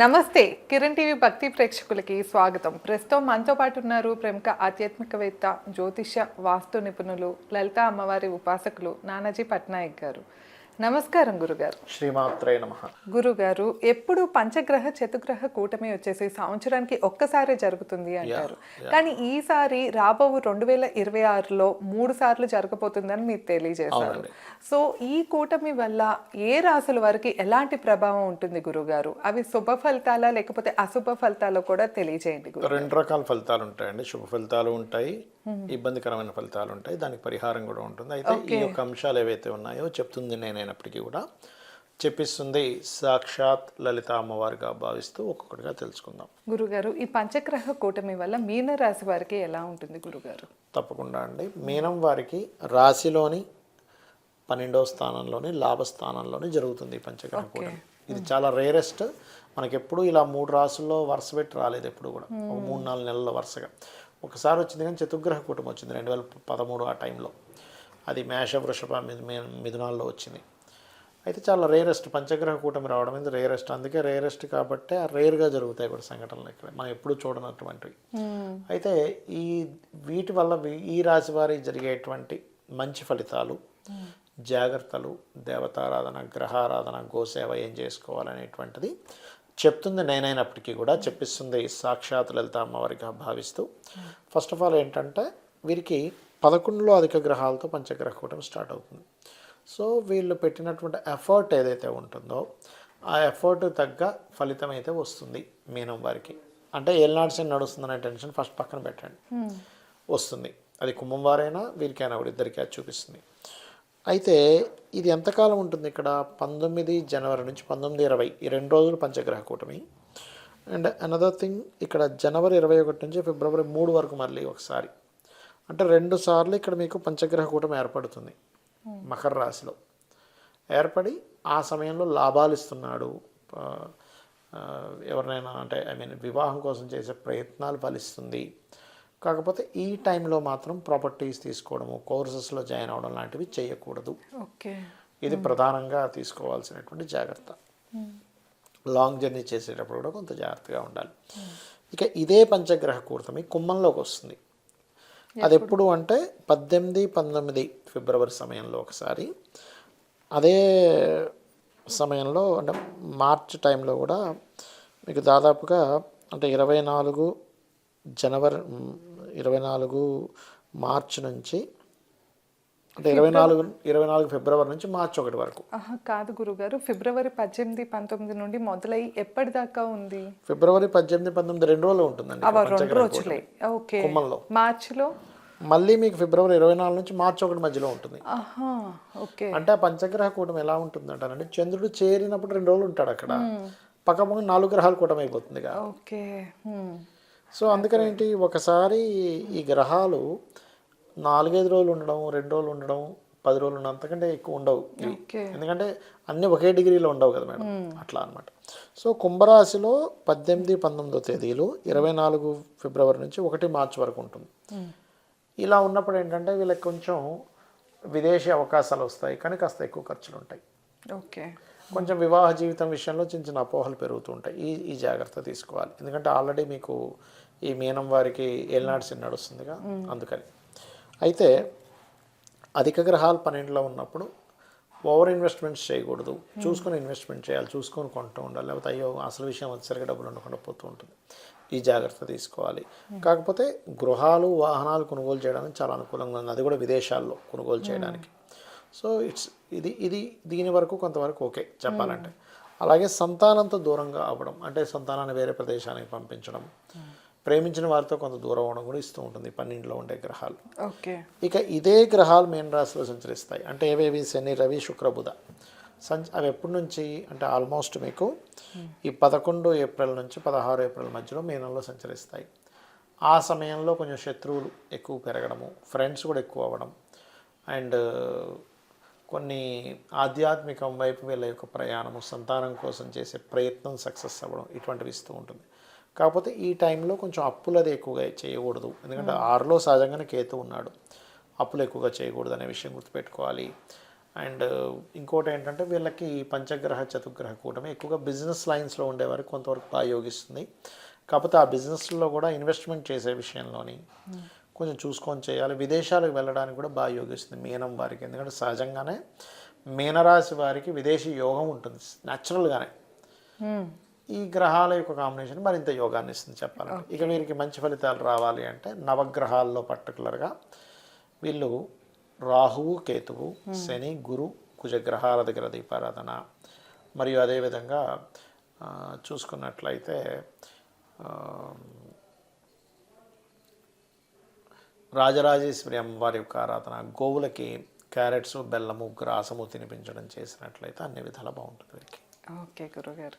నమస్తే కిరణ్ టీవీ భక్తి ప్రేక్షకులకి స్వాగతం. ప్రస్తుతం మనతో పాటు ఉన్నారు ప్రముఖ ఆధ్యాత్మికవేత్త జ్యోతిష వాస్తు నిపుణులు లలిత అమ్మవారి ఉపాసకులు నానాజీ పట్నాయక్ గారు. నమస్కారం గురుగారు. శ్రీమాత్రే నమ. గురుగారు ఎప్పుడు పంచగ్రహ చతుగ్రహ కూటమి వచ్చేసి సంవత్సరానికి ఒక్కసారే జరుగుతుంది అంటారు. కానీ ఈసారి రాబో రెండు వేల ఇరవై ఆరులో మూడు సార్లు జరగబోతుందని మీరు తెలియజేశారు. సో ఈ కూటమి వల్ల ఏ రాసుల వారికి ఎలాంటి ప్రభావం ఉంటుంది గురుగారు? అవి శుభ ఫలితాలా లేకపోతే అశుభ ఫలితాలు కూడా తెలియజేయండి గురు రెండు రకాల ఫలితాలు ఉంటాయండి. శుభ ఫలితాలు ఉంటాయి. ఇబ్బందికరమైన ఫలితాలు ఉంటాయి. దానికి పరిహారం కూడా ఉంటుంది. అయితే ఈ యొక్క అంశాలు ఏవైతే ఉన్నాయో చెప్తుంది నేనైనప్పటికీ కూడా. చెప్పిస్తుంది సాక్షాత్ లలిత అమ్మవారిగా భావిస్తూ ఒక్కొక్కటిగా తెలుసుకుందాం. గురుగారు ఈ పంచగ్రహ కూటమి వల్ల మీన రాశి వారికి ఎలా ఉంటుంది గురుగారు? తప్పకుండా అండి. మీనం వారికి రాశిలోని పన్నెండవ స్థానంలోని లాభస్థానంలోని జరుగుతుంది ఈ పంచగ్రహ కూటమి. ఇది చాలా రేరెస్ట్. మనకి ఎప్పుడు ఇలా మూడు రాసుల్లో వరుస పెట్టి రాలేదు ఎప్పుడు కూడా. ఒక మూడు నాలుగు నెలల వరుసగా. ఒకసారి వచ్చింది కానీ చతుర్గ్రహ కూటమి వచ్చింది రెండు వేల పదమూడు ఆ టైంలో. అది మేష వృషభ మిథునాల్లో వచ్చింది. అయితే చాలా రేరెస్ట్ పంచగ్రహ కూటమి రావడం అనేది రేరెస్ట్. అందుకే రేరెస్ట్ కాబట్టి ఆ రేర్గా జరుగుతాయి కూడా సంఘటనలు ఇక్కడ. మనం ఎప్పుడు చూడనటువంటివి. అయితే ఈ వీటి వల్ల ఈ రాశి వారికి జరిగేటువంటి మంచి ఫలితాలు జాగ్రత్తలు దేవతారాధన గ్రహారాధన గోసేవ ఏం చేసుకోవాలనేటువంటిది చెప్తుంది నేనైనప్పటికీ కూడా చెప్పిస్తుంది సాక్షాత్ లలిత అమ్మవారిగా భావిస్తూ. ఫస్ట్ ఆఫ్ ఆల్ ఏంటంటే వీరికి పదకొండులో అధిక గ్రహాలతో పంచగ్రహ కూటమి స్టార్ట్ అవుతుంది. సో వీళ్ళు పెట్టినటువంటి ఎఫర్ట్ ఏదైతే ఉంటుందో ఆ ఎఫర్ట్ తగ్గ ఫలితం అయితే వస్తుంది మీనం వారికి. అంటే ఏళ్ళనాడ్స్ నడుస్తుందనే టెన్షన్ ఫస్ట్ పక్కన పెట్టండి. వస్తుంది. అది కుంభం వారైనా వీరికైనా కూడా ఇద్దరికి అది చూపిస్తుంది. అయితే ఇది ఎంతకాలం ఉంటుంది ఇక్కడ? పంతొమ్మిది జనవరి నుంచి పంతొమ్మిది ఇరవై. ఈ రెండు రోజులు పంచగ్రహ కూటమి. అండ్ అనదర్ థింగ్ ఇక్కడ జనవరి ఇరవై ఒకటి నుంచి ఫిబ్రవరి మూడు వరకు మళ్ళీ ఒకసారి. అంటే రెండు సార్లు ఇక్కడ మీకు పంచగ్రహ కూటమి ఏర్పడుతుంది మకర రాశిలో. ఏర్పడి ఆ సమయంలో లాభాలు ఇస్తున్నాడు. ఎవరినైనా అంటే ఐ మీన్ వివాహం కోసం చేసే ప్రయత్నాలు ఫలిస్తుంది. కాకపోతే ఈ టైంలో మాత్రం ప్రాపర్టీస్ తీసుకోవడము కోర్సెస్లో జాయిన్ అవ్వడం లాంటివి చేయకూడదు. ఓకే. ఇది ప్రధానంగా తీసుకోవాల్సినటువంటి జాగ్రత్త. లాంగ్ జర్నీ చేసేటప్పుడు కూడా కొంత జాగ్రత్తగా ఉండాలి. ఇక ఇదే పంచగ్రహ కూటమి కుంభంలోకి వస్తుంది. అది ఎప్పుడు? అంటే పద్దెనిమిది పంతొమ్మిది ఫిబ్రవరి సమయంలో ఒకసారి. అదే సమయంలో అంటే మార్చ్ టైంలో కూడా మీకు దాదాపుగా అంటే ఇరవై నాలుగు జనవరి ఇరవై నాలుగు మార్చ్ నుంచి అంటే ఇరవై నాలుగు ఇరవై నాలుగు ఫిబ్రవరి నుంచి మార్చి ఒకటి వరకు. కాదు గురుగారు ఫిబ్రవరి పద్దెనిమిది పంతొమ్మిది నుండి మొదలై ఎప్పటిదాకా ఉంది? ఫిబ్రవరి పద్దెనిమిది పంతొమ్మిది రెండు రోజులు ఉంటుందండి రెండు రోజులే. ఓకే. కుమ్మంలో. మార్చిలో? మళ్ళీ మీకు ఫిబ్రవరి ఇరవై నాలుగు నుంచి మార్చి ఒకటి మధ్యలో ఉంటుంది. ఓకే. అంటే ఆ పంచగ్రహ కూటమి ఎలా ఉంటుంది అంటారంటే చంద్రుడు చేరినప్పుడు రెండు రోజులు ఉంటాడు అక్కడ. పక్క నాలుగు గ్రహాలు కూటమి అయిపోతుంది ఇక. ఓకే. సో అందుకని ఏంటి ఒకసారి ఈ గ్రహాలు నాలుగైదు రోజులు ఉండడం రెండు రోజులు ఉండడం పది రోజులు ఉండడం అంతకంటే ఎక్కువ ఉండవు ఎందుకంటే అన్ని ఒకే డిగ్రీలో ఉండవు కదా మేడం. అట్లా అన్నమాట. సో కుంభరాశిలో పద్దెనిమిది పంతొమ్మిదో తేదీలు ఇరవై నాలుగు ఫిబ్రవరి నుంచి ఒకటి మార్చి వరకు ఉంటుంది. ఇలా ఉన్నప్పుడు ఏంటంటే వీళ్ళకి కొంచెం విదేశీ అవకాశాలు వస్తాయి కానీ కాస్త ఎక్కువ ఖర్చులు ఉంటాయి. ఓకే. కొంచెం వివాహ జీవితం విషయంలో చిన్న చిన్న అపోహలు పెరుగుతూ ఉంటాయి. ఈ ఈ జాగ్రత్త తీసుకోవాలి. ఎందుకంటే ఆల్రెడీ మీకు ఈ మీనం వారికి ఏలినాడ్స్ నడుస్తుందిగా అందుకని. అయితే అధిక గ్రహాలు పన్నెండులో ఉన్నప్పుడు ఓవర్ ఇన్వెస్ట్మెంట్స్ చేయకూడదు. చూసుకొని ఇన్వెస్ట్మెంట్ చేయాలి. చూసుకొని కొంటూ ఉండాలి. లేకపోతే అయ్యో అసలు విషయం వచ్చేసరికి డబ్బులు ఉండకుండా పోతూ ఉంటుంది. ఈ జాగ్రత్త తీసుకోవాలి. కాకపోతే గృహాలు వాహనాలు కొనుగోలు చేయడానికి చాలా అనుకూలంగా ఉంది. అది కూడా విదేశాల్లో కొనుగోలు చేయడానికి. సో ఇట్స్ ఇది ఇది దీని వరకు కొంతవరకు ఓకే చెప్పాలంటే. అలాగే సంతానంతో దూరంగా అవ్వడం అంటే సంతానాన్ని వేరే ప్రదేశానికి పంపించడం ప్రేమించిన వారితో కొంత దూరం అవ్వడం కూడా ఇస్తూ ఉంటుంది పన్నెండులో ఉండే గ్రహాలు. ఓకే. ఇక ఇదే గ్రహాలు మేన్ రాశిలో సంచరిస్తాయి. అంటే ఏవేవి? శని రవి శుక్ర బుధ. సంచ అవి ఎప్పటి నుంచి? అంటే ఆల్మోస్ట్ మీకు ఈ పదకొండు ఏప్రిల్ నుంచి పదహారు ఏప్రిల్ మధ్యలో మీనంలో సంచరిస్తాయి. ఆ సమయంలో కొంచెం శత్రువులు ఎక్కువ పెరగడము ఫ్రెండ్స్ కూడా ఎక్కువ అవ్వడం. అండ్ కొన్ని ఆధ్యాత్మికం వైపు వీళ్ళ యొక్క ప్రయాణము సంతానం కోసం చేసే ప్రయత్నం సక్సెస్ అవ్వడం ఇటువంటివి ఇస్తూ ఉంటుంది. కాకపోతే ఈ టైంలో కొంచెం అప్పులది ఎక్కువగా చేయకూడదు. ఎందుకంటే ఆరులో సహజంగానే కేతు ఉన్నాడు. అప్పులు ఎక్కువగా చేయకూడదు అనే విషయం గుర్తుపెట్టుకోవాలి. అండ్ ఇంకోటి ఏంటంటే వీళ్ళకి పంచగ్రహ చతుగ్రహ కూటమి ఎక్కువగా బిజినెస్ లైన్స్లో ఉండేవారికి కొంతవరకు బాగా యోగిస్తుంది. కాకపోతే ఆ బిజినెస్లో కూడా ఇన్వెస్ట్మెంట్ చేసే విషయంలోని కొంచెం చూసుకొని చేయాలి. విదేశాలకు వెళ్ళడానికి కూడా బాగా యోగిస్తుంది మీనం వారికి. ఎందుకంటే సహజంగానే మీనరాశి వారికి విదేశీ యోగం ఉంటుంది. న్యాచురల్గానే. ఈ గ్రహాల యొక్క కాంబినేషన్ మరింత యోగాన్ని ఇస్తుంది చెప్పాలంటే. ఇక వీరికి మంచి ఫలితాలు రావాలి అంటే నవగ్రహాల్లో పర్టికులర్గా వీళ్ళు రాహువు కేతువు శని గురు కుజగ్రహాల దగ్గర దీపారాధన. మరియు అదేవిధంగా చూసుకున్నట్లయితే ఆ, రాజరాజేశ్వరి అమ్మవారి యొక్క ఆరాధన గోవులకి క్యారెట్స్ బెల్లము గ్రాసము తినిపించడం చేసినట్లయితే అన్ని విధాలు బాగుంటుంది వీరికి. ఓకే గురుగారు.